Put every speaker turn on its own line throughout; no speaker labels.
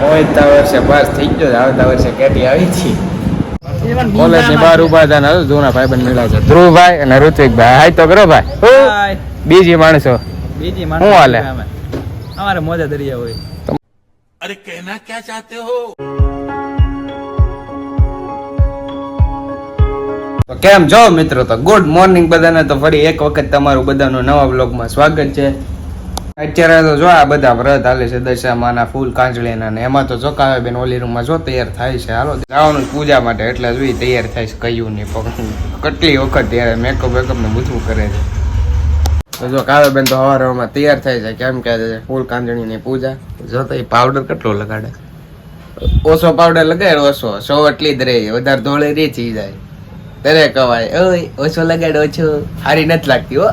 મોહિતતા વર્ષે પાસ થઈ ગયો આવતા વર્ષે કેટી આવી છે કોલેજની બહાર ઊભા હતા ને જૂના ભાઈબંધ મળ્યા છે. ધ્રુવભાઈ અને ઋત્વિકભાઈ. હાય તો કરો ભાઈ. બીજી માણસો.
બીજી
શું
માણસો
હાલે?
અમારે મોજા દરિયા હોય.
તો કેમ છો મિત્રો તો ગુડ મોર્નિંગ બધાને. તો ફરી એક વખત તમારું બધાનું નવા બ્લોગમાં સ્વાગત છે. અત્યારે તો જો આ બધા વ્રત હાલે છે, દશામાના ફૂલ કાંચળીના ને એમાં તો જો બેન, ઓલી રૂમમાં જો તૈયાર થાય છે. હાલો, જવાનું પૂજા માટે, એટલે જોઈ તૈયાર થાય છે કયું નહીં પગ કેટલી વખત ત્યારે મેકઅપ વેકઅપ ને બધું કરે છે. જો કાવે બેન તો હવારમાં તૈયાર થાય છે, કેમ કે ફૂલ કાંજણીની પૂજા. જો તો એ પાવડર કેટલો લગાડે? ઓછો પાવડર લગાડે, ઓછો. સો એટલી જ રહી, વધારે ધોળે રે થઈ જાય. ત્યારે કવાય ઓય, ઓછો લગાડ ઓછો હારી નથી લાગતી, હો.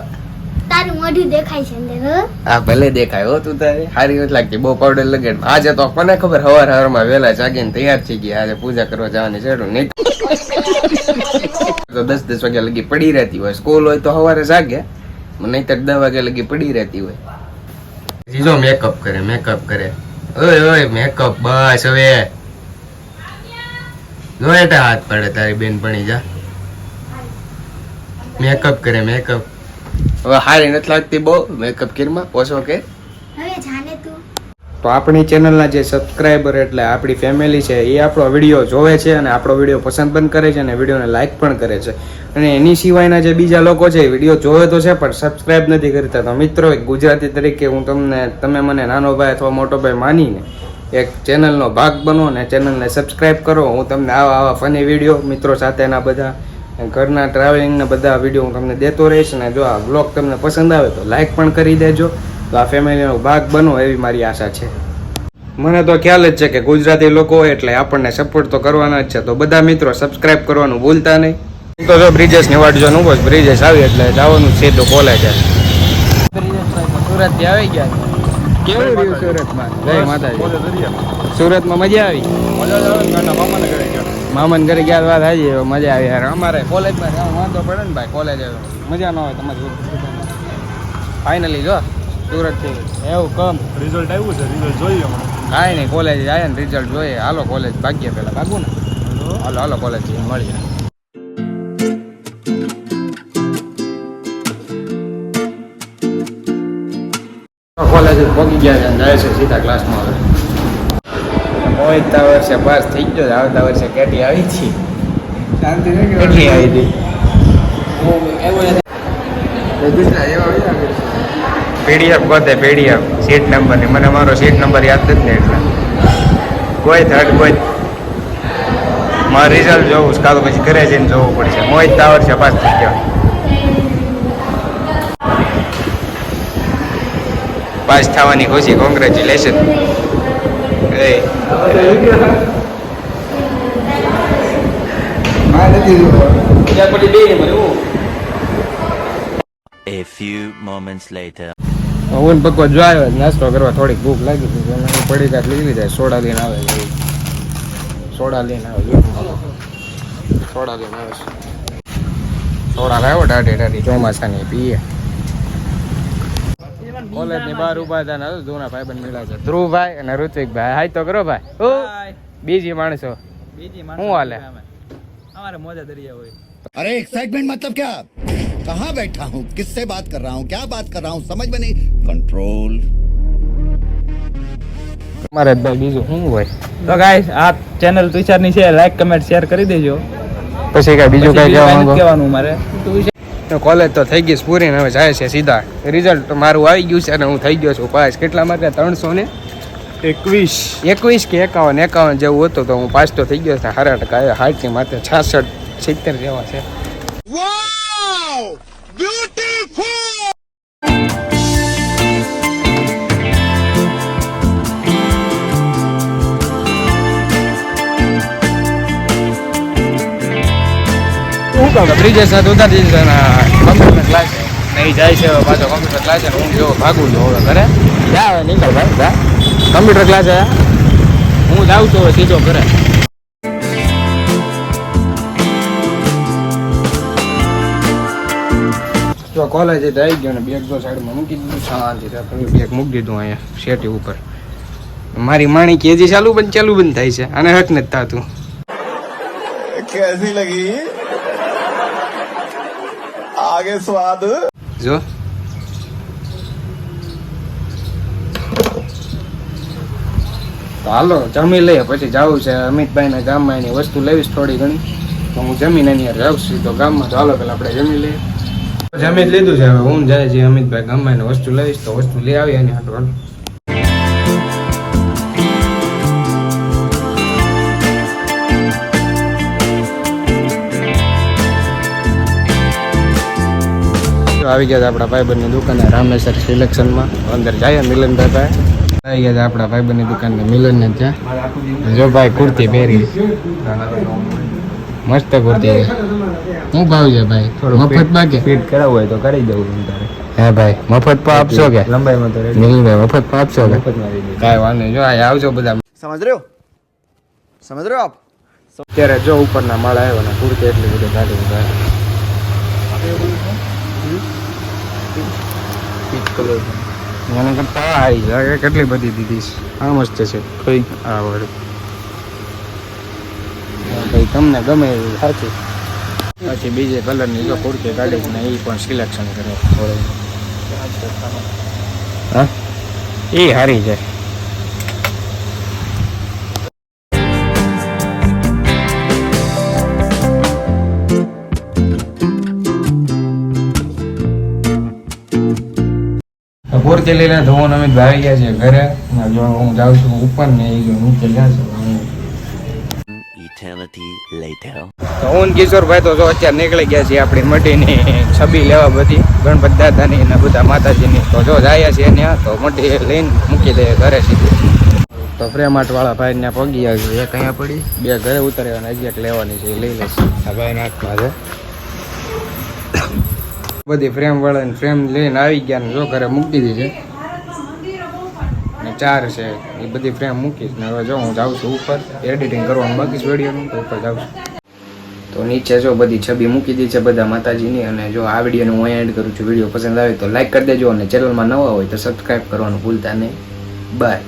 તારું મોઢું દેખાય છે હો?
હા ભલે દેખાય હો તું તારે હારી નથી લાગતી બહુ પાવડર લગે આજે તો કોને ખબર હવાર હવારમાં વહેલા જાગીને તૈયાર થઈ ગયા આજે પૂજા કરવા જવાની છે નહીં. તો દસ દસ વાગ્યા લગી પડી રહેતી હોય. સ્કૂલ હોય તો સવારે જાગે નહીં તો દસ વાગ્યા લગી પડી રહેતી હોય. જીજો મેકઅપ કરે મેકઅપ કરે. ઓય ઓય મેકઅપ બસ હવે. જો એટા હાથ પડે તારી બેનપણી જા. મેકઅપ કરે મેકઅપ હવે હારી નથી લાગતી બહુ મેકઅપ કિરમાં? ઓછો કે?
હવે જાને તું.
તો આપણી ચેનલના જે સબસ્ક્રાઈબર એટલે આપણી ફેમિલી છે એ આપણો વીડિયો જોવે છે અને આપણો વીડિયો પસંદ પણ કરે છે અને વિડીયોને લાઇક પણ કરે છે. અને એની સિવાયના જે બીજા લોકો છે એ વીડિયો જોવે તો છે પણ સબસ્ક્રાઈબ નથી કરતા. તો મિત્રો એક ગુજરાતી તરીકે હું તમને તમે મને નાનો ભાઈ અથવા મોટો ભાઈ માનીને એક ચેનલનો ભાગ બનો અને ચેનલને સબસ્ક્રાઈબ કરો. હું તમને આવા આવા ફની વીડિયો મિત્રો સાથેના બધા ઘરના ટ્રાવેલિંગના બધા વીડિયો હું તમને દેતો રહીશ અને જો આ બ્લોગ તમને પસંદ આવે તો લાઈક પણ કરી દેજો. તો આ ફેમિલીનો ભાગ બનો એવી મારી આશા છે. મને તો ખ્યાલ જ છે કે ગુજરાતી લોકો એટલે આપણને સપોર્ટ તો કરવાના જ છે. તો બધા મિત્રો સબસ્ક્રાઇબ કરવાનું ભૂલતા નહીં. તો જો બ્રિજેશ નિવાડજો નું બસ બ્રિજેશ આવી એટલે જવાનું તો કોલેજ
સુરતથી આવી ગયા.
કેવું રહ્યું સુરતમાં? જય માતાજી. સુરતમાં મજા આવી? મામન ઘરે. ગયા વાત હાજી મજા આવી યાર અમારે કોલેજમાં જવાનું વાંધો પડે ને ભાઈ કોલેજ મજા ન હોય તમારી ફાઇનલી જો સુરતથી. એવું કમ.
રિઝલ્ટ આવ્યું છે રિઝલ્ટ જોઈએ
કાંઈ નહીં કોલેજ આવ્યા ને રિઝલ્ટ જોઈએ. હાલો કોલેજ ભાગ્ય પેલા. ભાગું ને? હાલો. હાલો કોલેજ મળીએ. કોલેજ પહોંચી ગયા છે જાય છે સીધા ક્લાસમાં મોહિતતા વર્ષે પાસ થઈ ગયો આવતા વર્ષે કેટી આવી છે શાંતિ કેટલી આવી હતી. પીડીએફ ગોતે પીડીએફ. સીટ નંબરની મને મારો સીટ નંબર યાદ જ ને એટલે. કોઈ થર્ડ કોઈ મારું રિઝલ્ટ જોવું છે. કાં તો પછી ઘરે જઈને જોવું પડશે. મોહિત તા વર્ષે પાસ થઈ ગયો. પાસ થવાની ખુશી. Congratulation
A few moments later.
હું પકવા જો આવ્યો નાસ્તો કરવા થોડીક ભૂખ લાગી હતી તો પડી કાંઈક લઈ લીધા સોડા લઈને આવે સોડા લઈને આવે સોડા લઈને આવે સોડા લાવ્યો ટાટી ટાટી ચોમાસાની પીએ કોલેજ ની બહાર ઉભા હતા ને જૂના ભાઈબંધ મળ્યા છે ધ્રુવભાઈ અને ઋત્વિકભાઈ હાય તો કરો ભાઈ હું?
હાય.
બીજી માણસો
બીજી
શું
માણસો
હાલે?
અમે. અમારે મોજા દરિયા હોય
अरे एक्साइटमेंट मतलब क्या कहाँ बैठा हूँ किससे बात कर रहा हूँ क्या बात कर रहा हूँ समझ में नहीं कंट्रोल
તમારે જ ભાઈ બીજું શું હોય
તો ગાઈસ આ ચેનલ તુષારની છે લાઈક કમેન્ટ શેર કરી દેજો
પછી કઈ બીજું
પછી
કઈ
બીજું
કહેવાનું
કાંઈ નથી કહેવાનું મારે
તો કોલેજ તો થઈ ગઈ છે પૂરી ને હવે જાય છે સીધા. રિઝલ્ટ મારું આવી ગયું છે અને હું થઈ ગયો છું પાસ. કેટલા માર્કે ત્રણસો ને?
એકવીસ.
એકવીસ કે એકાવન? એકાવન જેવું હતું તો હું પાસ તો થઈ ગયો છે. સારા ટકા આવ્યા હાઈટની માથે છાસઠ સિત્તેર જેવા છે. કમ્પ્યુટર ક્લાસ જાય છે પાછો કમ્પ્યુટર ક્લાસ હું જેવો ભાગું છું હવે ઘરે? જા હવે નીકળ ભાઈ જા. ક્લાસ હું? જાઉં છું સીધો ઘરે. જો કોલેજે તો આવી ગયો ને બેગ તો સાઈડમાં મૂકી દીધું શાંતિ બેગ મૂકી દીધું અહીંયા શેટી ઉપર. મારી માણી કેજી ચાલુ બંધ ચાલુ બંધ થાય છે. અને હક નથી થતું.
કેસી લગી? આગે સ્વાદ
જો હાલો જમી લઈએ પછી જવું છે અમિતભાઈ અમિતભાઈના ગામમાં એની વસ્તુ લેવીશ થોડી ઘણી. તો હું જમીન એની જાઉં છું તો ગામમાં તો હાલો પેલા આપણે જમી લઈએ. જમી લીધું છે હવે. હું જાય છે અમિતભાઈ ગામમાં એને વસ્તુ લઈશ તો વસ્તુ લઈ આવી એની હાટવાનું તો આવી ગયા આપણા ભાઈબંધની દુકાને રામેશ્વર સિલેક્શનમાં. અંદર જાય મિલનભાઈ પાસે આવી ગયા આપણા ભાઈબંધની મિલન ને ત્યાં. જો ભાઈ કુર્તી પહેરી. મસ્ત કુર્તી છે. હું ભાવ છે ભાઈ? થોડું મફત બાકી?
ફિટ કરાવવું હોય તો કરી દઉં તારે.
હે ભાઈ મફત પણ આપશો કે?
લંબાઈમાં તો
મિલનભાઈ મફત પણ આપશો કે? કાંઈ વાંધો જો આ આવજો બધા.
સમજ રહ્યો? સમજ રહ્યો આપ?
અત્યારે જો ઉપરના માળા આવ્યો ને કુર્તી એટલી બધી ભાઈ. મને કરતા આવી લાગે કેટલી બધી દીધી છે આ મસ્ત છે.
કઈ
આ વાળી. ભાઈ તમને ગમે એવું સાચું. પછી બીજે કલરની જો કુર્તી કાઢી ને એ પણ સિલેક્શન કરે. થોડી હા? એ સારી છે કુર્તી લઈને ધોવન અમે ભાઈ ગયા છે ઘરે. જો હું જાઉં છું ઉપર ને એ જો નીચે ગયા છે હું કિશોરભાઈ તો જો અત્યારે નીકળી ગયા છીએ આપણી મટીની છબી લેવા બધી. ગણપત દાદાની અને બધા માતાજીની. તો જો જાય છે ત્યાં તો મટી લઈને મૂકી દઈએ ઘરે સીધી. તો પ્રેમાટ વાળા ભાઈ ત્યાં પગી ગયા છે. એક અહીંયા પડી બે ઘરે ઉતર્યા અને હજી એક લેવાની છે એ લઈ લઈશ આ ભાઈ હાથમાં છે. બધી ફ્રેમ વાળા ફ્રેમ લઈને આવી ગયા ને જો ઘરે મૂકી દીધી છે. ચાર છે. એ બધી ફ્રેમ મૂકીશ ને હવે જો હું જાઉં છું ઉપર. એડિટિંગ કરવાનું બાકી છે વિડીયોનું તો ઉપર જાઉં છું. તો નીચે જો બધી છબી મૂકી દીધી છે બધા માતાજીની. અને જો આ વિડીયોને હું એન્ડ કરું છું. વીડિયો પસંદ આવે તો લાઈક કરી દેજો. અને ચેનલમાં નવા હોય તો સબસ્ક્રાઈબ કરવાનું ભૂલતા નહીં. બાય